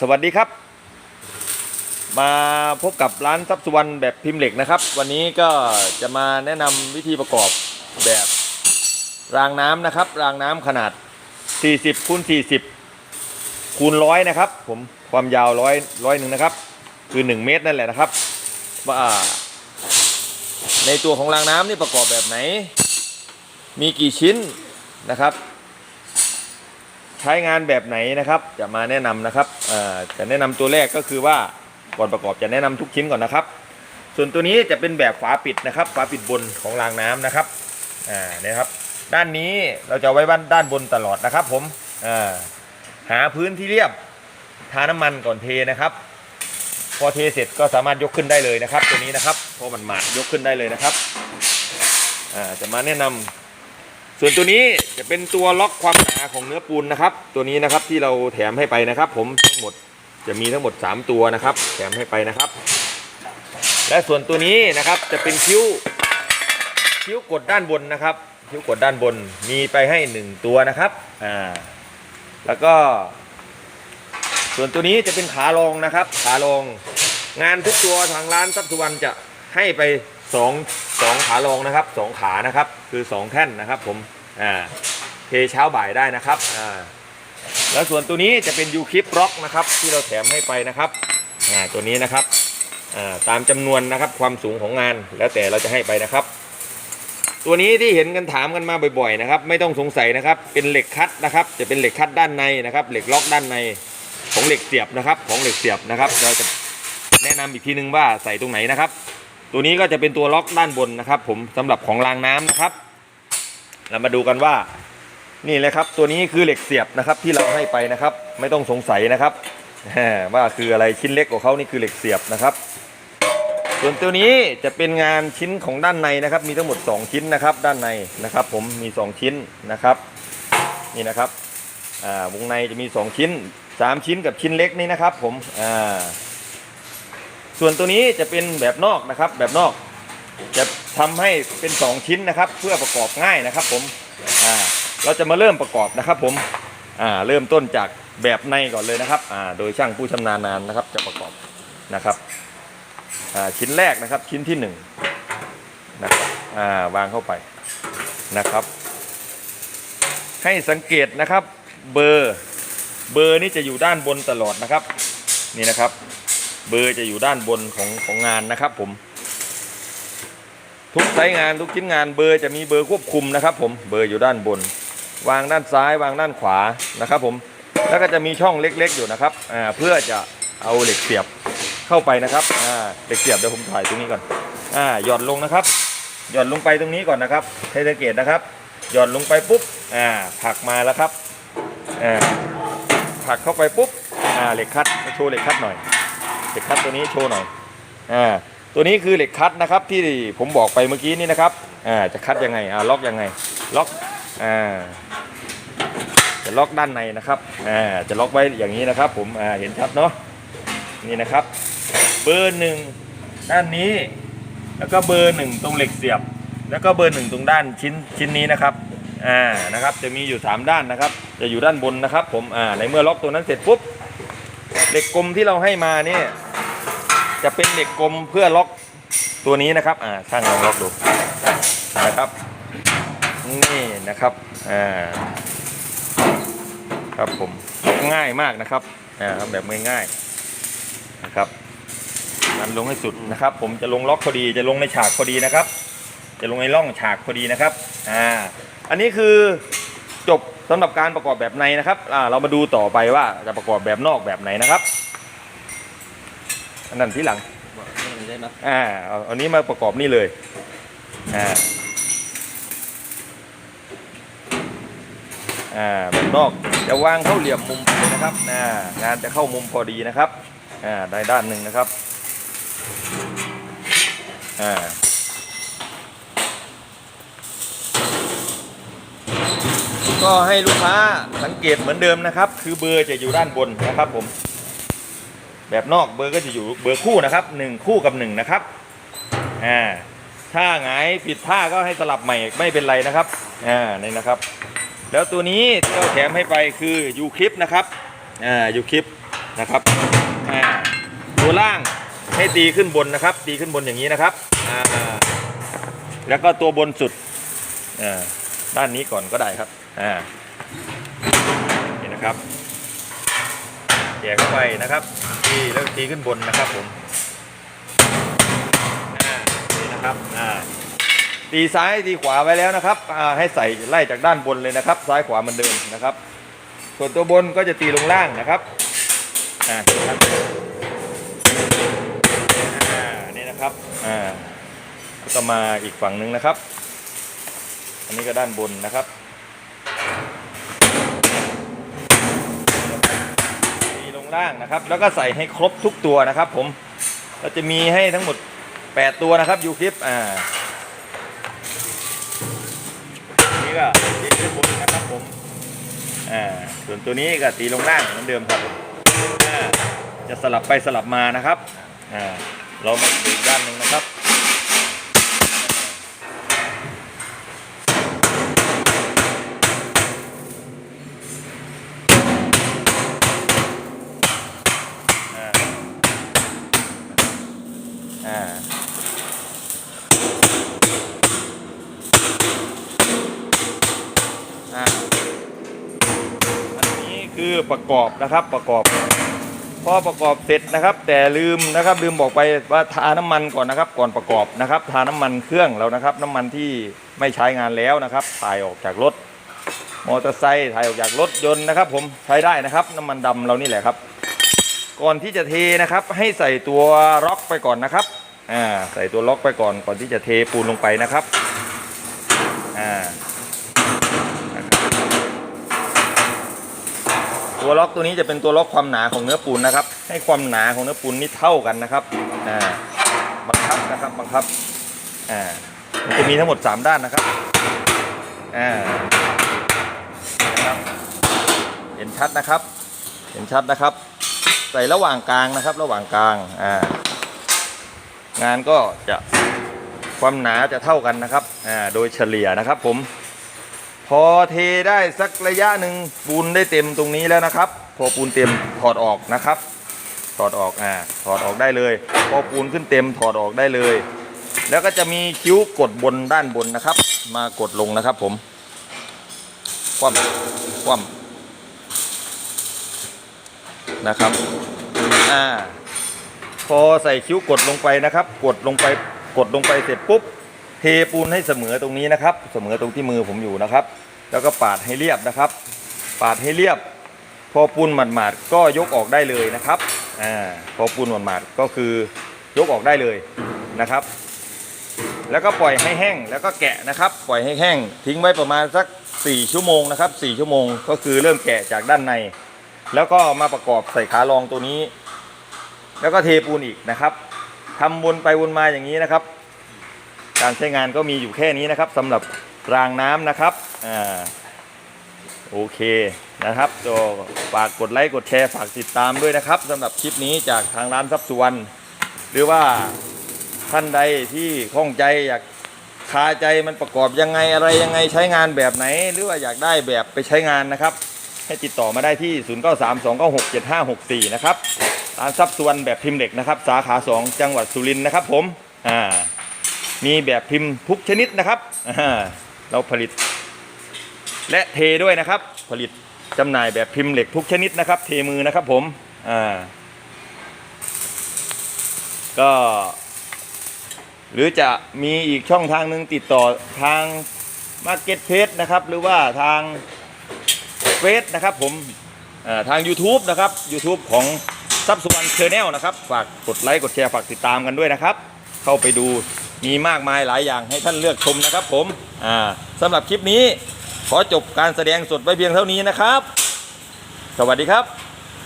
สวัสดีครับ มาพบกับร้านทรัพย์สุวรรณแบบพิมพ์เหล็กนะครับ วันนี้ก็จะมาแนะนำวิธีประกอบแบบรางน้ำนะครับ รางน้ำขนาด 40คูณ40คูณร้อยนะครับ ผมความยาวร้อยร้อยหนึ่งนะครับ คือ 1 เมตรนั่นแหละนะครับ ว่า ในตัวของรางน้ำนี่ประกอบแบบไหน มีกี่ชิ้นนะครับ ใช้งานแบบไหนนะครับ จะมาแนะนำนะครับจะแนะนำตัวแรกก็คือว่าก่อนประกอบจะแนะนำทุกชิ้นก่อนนะครับ ส่วนตัวนี้จะเป็นแบบฝาปิดนะครับฝาปิดบนของรางน้ำนะครับอ่าเนี่ยครับ ด้านนี้เราจะไว้บ้านด้านบนตลอดนะครับ ผมอ่าหาพื้นที่เรียบทาน้ำมันก่อนเทนะครับ พอเทเสร็จก็สามารถยกขึ้นได้เลยนะครับ ตัวนี้นะครับพอมันหมาดยกขึ้นได้เลยนะครับอ่าจะมาแนะนำ ส่วนตัวนี้จะเป็นตัวล็อกความหนาของเนื้อปูนนะครับ ตัวนี้นะครับที่เราแถมให้ไปนะครับ ผมทั้งหมดจะมีทั้งหมด 3 ตัวนะครับ แถมให้ไปนะครับ และส่วนตัวนี้นะครับจะเป็นคิ้วคิ้วกดด้านบนนะครับ คิ้วกดด้านบนมีไปให้ 1 ตัวนะครับอ่าแล้วก็ ส่วนตัวนี้จะเป็นขารองนะครับขารองงานทุกตัวทางร้านทรัพย์สุวรรณจะให้ไป สองสองขารองนะครับสองขานะครับคือสองแท่นนะครับผมอ่าเทเช้าบ่ายได้นะครับอ่าแล้วส่วนตัวนี้จะเป็นยูคลิปล็อกนะครับที่เราแถมให้ไปนะครับอ่าตัวนี้นะครับอ่าตามจำนวนนะครับความสูงของงานแล้วแต่เราจะให้ไปนะครับ ตัวนี้ที่เห็นกันถามกันมาบ่อยๆนะครับ ไม่ต้องสงสัยนะครับเป็นเหล็กคัดนะครับ จะเป็นเหล็กคัดด้านในนะครับ เหล็กล็อกด้านในของเหล็กเสียบนะครับ ของเหล็กเสียบนะครับ เราจะแนะนำอีกทีนึงว่าใส่ตรงไหนนะครับ ตัวนี้ก็จะเป็นตัวล็อกด้านบนนะครับ ผมสำหรับของรางน้ำนะครับ เรามาดูกันว่านี่เลยครับตัวนี้คือเหล็กเสียบนะครับที่เราให้ไปนะครับ ไม่ต้องสงสัยนะครับว่าคืออะไรชิ้นเล็กกว่าเขานี่คือเหล็กเสียบนะครับ ส่วนตัวนี้จะเป็นงานชิ้นของด้านในนะครับ มีทั้งหมด 2 ชิ้นนะครับ ด้านในนะครับ ผมมี 2 ชิ้นนะครับนี่นะครับวงในจะมี 2 ชิ้น 3 ชิ้นกับชิ้นเล็กนี่นะครับ ผมอ่า ส่วนตัวนี้จะเป็นแบบนอกนะครับ แบบนอกจะทำให้เป็น 2 ชิ้นนะครับ เพื่อประกอบง่ายนะครับผมอ่าเราจะมาเริ่มประกอบนะครับผมอ่าเริ่มต้นจากแบบในก่อนเลยนะครับอ่าโดยช่างผู้ชำนาญนานนะครับ จะประกอบนะครับอ่าชิ้นแรกนะครับชิ้นที่หนึ่งนะครับอ่าวางเข้าไปนะครับ ให้สังเกตนะครับเบอร์เบอร์นี่จะอยู่ด้านบนตลอดนะครับ นี่นะครับ เบอร์จะอยู่ด้านบนของของงานนะครับผม ทุกไซต์งานทุกชิ้นงานเบอร์จะมีเบอร์ควบคุมนะครับ ผมเบอร์อยู่ด้านบน วางด้านซ้ายวางด้านขวานะครับ ผมแล้วก็จะมีช่องเล็กๆอยู่นะครับอ่าเพื่อจะเอาเหล็กเสียบเข้าไปนะครับอ่าเด็กเสียบเดี๋ยวผมถ่ายตรงนี้ก่อนอ่าหย่อนลงนะครับ หย่อนลงไปตรงนี้ก่อนนะครับให้สังเกตนะครับ หย่อนลงไปปุ๊บอ่าผลักมาแล้วครับอ่าผลักเข้าไปปุ๊บอ่าเหล็กคัดโชว์เหล็กคัดหน่อย เหล็กคัดตัวนี้โชว์หน่อยอ่าตัวนี้คือเหล็กคัดนะครับที่ผมบอกไปเมื่อกี้นี่นะครับอ่าจะคัดยังไงอ่าล็อกยังไงล็อกอ่าจะล็อกด้านในนะครับอ่าจะล็อกไว้อย่างนี้นะครับ ผมอ่าเห็นชัดเนาะนี่นะครับ เบอร์หนึ่งด้านนี้ แล้วก็เบอร์หนึ่งตรงเหล็กเสียบ แล้วก็เบอร์หนึ่งตรงด้านชิ้นชิ้นนี้นะครับอ่านะครับจะมีอยู่ 3 ด้านนะครับ จะอยู่ด้านบนนะครับ ผมอ่าในเมื่อล็อกตัวนั้นเสร็จปุ๊บ เหล็กกลมที่เราให้มาเนี่ยจะเป็นเหล็กกลมเพื่อล็อกตัวนี้นะครับอ่าช่างลองล็อกดูนะครับนี่นะครับอ่าครับผมง่ายมากนะครับอ่าทำแบบง่ายๆนะครับดันลงให้สุดนะครับ ผมจะลงล็อกพอดีจะลงในฉากพอดีนะครับ จะลงในร่องฉากพอดีนะครับอ่าอันนี้คือจบ สำหรับการประกอบแบบในนะครับอ่าเรามาดูต่อไปว่าจะประกอบแบบนอกแบบไหนนะครับอันนั้นที่หลังได้ไหมอ่าเอาอันนี้มาประกอบนี่เลยอ่าอ่าแบบนอกจะวางเข้าเหลี่ยมมุมไปเลยนะครับอ่างานจะเข้ามุมพอดีนะครับอ่าได้ด้านหนึ่งนะครับอ่า ก็ให้ลูกค้าสังเกตเหมือนเดิมนะครับ คือเบอร์จะอยู่ด้านบนนะครับผม แบบนอกเบอร์ก็จะอยู่เบอร์คู่นะครับหนึ่งคู่กับหนึ่งนะครับอ่าถ้าหงายผิดท่าก็ให้สลับใหม่ไม่เป็นไรนะครับอ่านี่นะครับ แล้วตัวนี้ที่เราแถมให้ไปคือยูคลิปนะครับอ่ายูคลิปนะครับอ่าตัวล่างให้ตีขึ้นบนนะครับ ตีขึ้นบนอย่างนี้นะครับอ่าแล้วก็ตัวบนสุดอ่าด้านนี้ก่อนก็ได้ครับ อ่านี่นะครับแยกเข้าไปนะครับตีแล้วตีขึ้นบนนะครับผมอ่านี่นะครับอ่าตีซ้ายตีขวาไว้แล้วนะครับอ่าให้ใส่ไล่จากด้านบนเลยนะครับ ซ้ายขวาเหมือนเดิมนะครับ ส่วนตัวบนก็จะตีลงล่างนะครับอ่านี่นะครับอ่าก็มาอีกฝั่งหนึ่งนะครับ อันนี้ก็ด้านบนนะครับ ตีลงล่างนะครับ แล้วก็ใส่ให้ครบทุกตัวนะครับ ผมเราจะมีให้ทั้งหมด 8 ตัวนะครับยูคลิปอ่านี่ก็ตีขึ้นบนนะครับผมอ่าส่วนตัวนี้ก็ตีลงล่างเหมือนเดิมครับจะสลับไปสลับมานะครับอ่าเรามาดูด้านหนึ่งนะครับ อ่า อ่า อ่าอันนี้คือ ประกอบนะครับประกอบ พอประกอบเสร็จนะครับ แต่ลืมนะครับลืมบอกไปว่าทาน้ำมันก่อนนะครับ ก่อนประกอบนะครับ ทาน้ำมันเครื่องแล้วนะครับ น้ำมันที่ไม่ใช้งานแล้วนะครับถ่ายออกจากรถมอเตอร์ไซค์ถ่ายออกจากรถยนต์นะครับ ผมใช้ได้นะครับ น้ำมันดำเรานี่แหละครับ ก่อนที่จะเทนะครับ ให้ใส่ตัวล็อกไปก่อนนะครับอ่าใส่ตัวล็อกไปก่อนก่อนที่จะเทปูนลงไปนะครับอ่า ตัวล็อกตัวนี้จะเป็นตัวล็อกความหนาของเนื้อปูนนะครับ ให้ความหนาของเนื้อปูนนี่เท่ากันนะครับอ่าบังคับนะครับบังคับอ่ามันจะมีทั้งหมด 3 ด้านนะครับอ่านะครับเห็นชัดนะครับ เห็นชัดนะครับ ใส่ระหว่างกลางนะครับ ระหว่างกลางอ่างานก็จะความหนาจะเท่ากันนะครับอ่าโดยเฉลี่ยนะครับผม พอเทได้สักระยะหนึ่งปูนได้เต็มตรงนี้แล้วนะครับ พอปูนเต็มถอดออกนะครับถอดออกอ่าถอดออกได้เลย พอปูนขึ้นเต็มถอดออกได้เลย แล้วก็จะมีคิ้วกดบนด้านบนนะครับ มากดลงนะครับผมคว่ำคว่ำนะครับอ่าพอใส่คิ้วกดลงไปนะครับ กดลงไปกดลงไปเสร็จปุ๊บ ปูนให้เสมอตรงนี้นะครับ เสมอตรงที่มือผมอยู่นะครับ แล้วก็ปาดให้เรียบนะครับ ปาดให้เรียบ พอปูนหมาดๆก็ยกออกได้เลยนะครับอ่าพอปูนหมาดๆก็คือยกออกได้เลยนะครับ แล้วก็ปล่อยให้แห้งแล้วก็แกะนะครับ ปล่อยให้แห้ง ทิ้งไว้ประมาณสัก 4 ชั่วโมงนะครับ 4 ชั่วโมงก็คือเริ่มแกะจากด้านใน แล้วก็มาประกอบใส่ขารองตัวนี้ แล้วก็เทปูนอีกนะครับทำวนไปวนมาอย่างนี้นะครับ การใช้งานก็มีอยู่แค่นี้นะครับสำหรับรางน้ำนะครับอ่าโอเคนะครับก็ฝากกดไลค์กดแชร์ฝากติดตามด้วยนะครับสำหรับคลิปนี้จากทางร้านทรัพย์สุวรรณหรือว่าท่านใดที่ข้องใจอยากคาใจมันประกอบยังไงอะไรยังไงใช้งานแบบไหน หรือว่าอยากได้แบบไปใช้งานนะครับ ให้ติดต่อมาได้ที่ 0932967564 นะครับร้านทรัพย์สุวรรณแบบพิมพ์เหล็กนะครับ สาขา 2 จังหวัดสุรินทร์นะครับผมอ่า มีแบบพิมพ์ทุกชนิดนะครับ เราผลิต และเทด้วยนะครับ ผลิตจำหน่ายแบบพิมพ์เหล็กทุกชนิดนะครับ เทมือนะครับผมก็ หรือจะมีอีกช่องทางหนึ่งติดต่อทาง Market p a g e นะครับ หรือว่าทางเฟซนะครับผมทาง YouTube นะครับ YouTube ของซับสุวรรณเชอร์แนลนะครับ ฝากกดไลค์ กดแชร์ ฝากติดตามกันด้วยนะครับ เข้าไปดู มีมากมายหลายอย่างให้ท่านเลือกชมนะครับผมอ่าสำหรับคลิปนี้ ขอจบการแสดงสดไว้เพียงเท่านี้นะครับ สวัสดีครับ